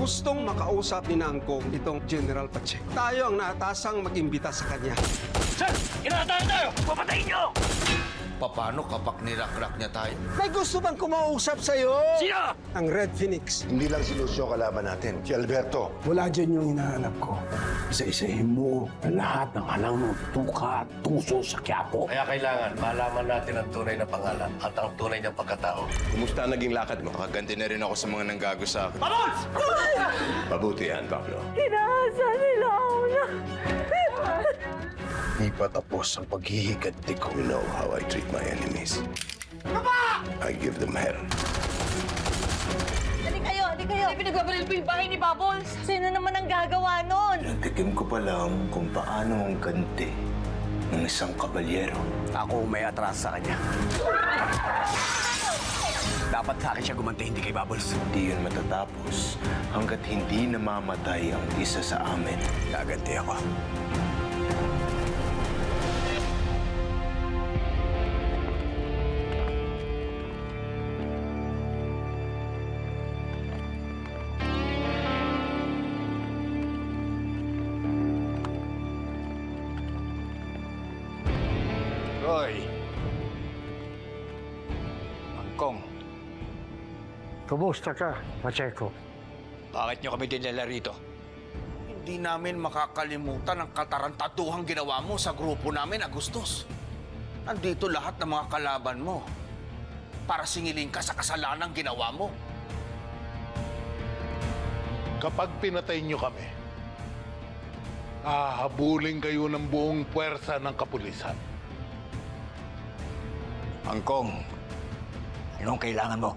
gustong makausap ni Nangkong itong General Pacheco. Tayo ang naatasang mag-imbita sa kanya. Sir! Kinatahan tayo! Papatayin niyo! Paano kapag nirakrak niya tayo? May gusto bang kumausap sa'yo? Sino? Ang Red Phoenix. Hindi lang si Lucio kalaban natin, si Alberto. Wala dyan yung hinahanap ko. Isa-isahin mo ang lahat ng halang ng tuka at tuso sa Quiapo. Kaya kailangan malaman natin ang tunay na pangalan at ang tunay na pagkatao. Kumusta ang naging lakad mo? Makaganti na rin ako sa mga nanggago sa akin. Mabuti yan, Pablo. Inaasa nila ako na. Di pa tapos ang paghihiganti ko. You know how I treat my enemies. Papa! I give them hell. Hindi kayo, hindi kayo. Pinagbabaril po yung bahay ni Bubbles. Sino naman ang gagawa Nagtikim ko pa lang kung paano ang ganti ng isang kabalyero. Ako may atras sa kanya. Dapat sa akin siya gumanti, hindi kay Bubbles. Hindi yun matatapos hanggat hindi namamatay ang isa sa amin. Gaganti ako. Roy! Angkong, Kumusta ka, Pacheco? bakit niyo kami dinala rito? Hindi namin makakalimutan ang katarantaduhang ginawa mo sa grupo namin, Agustos. Nandito lahat ng mga kalaban mo para singilin ka sa kasalanang ginawa mo. Kapag pinatay nyo kami, hahabulin kayo ng buong puwersa ng kapulisan. Angkong, anong kailangan mo?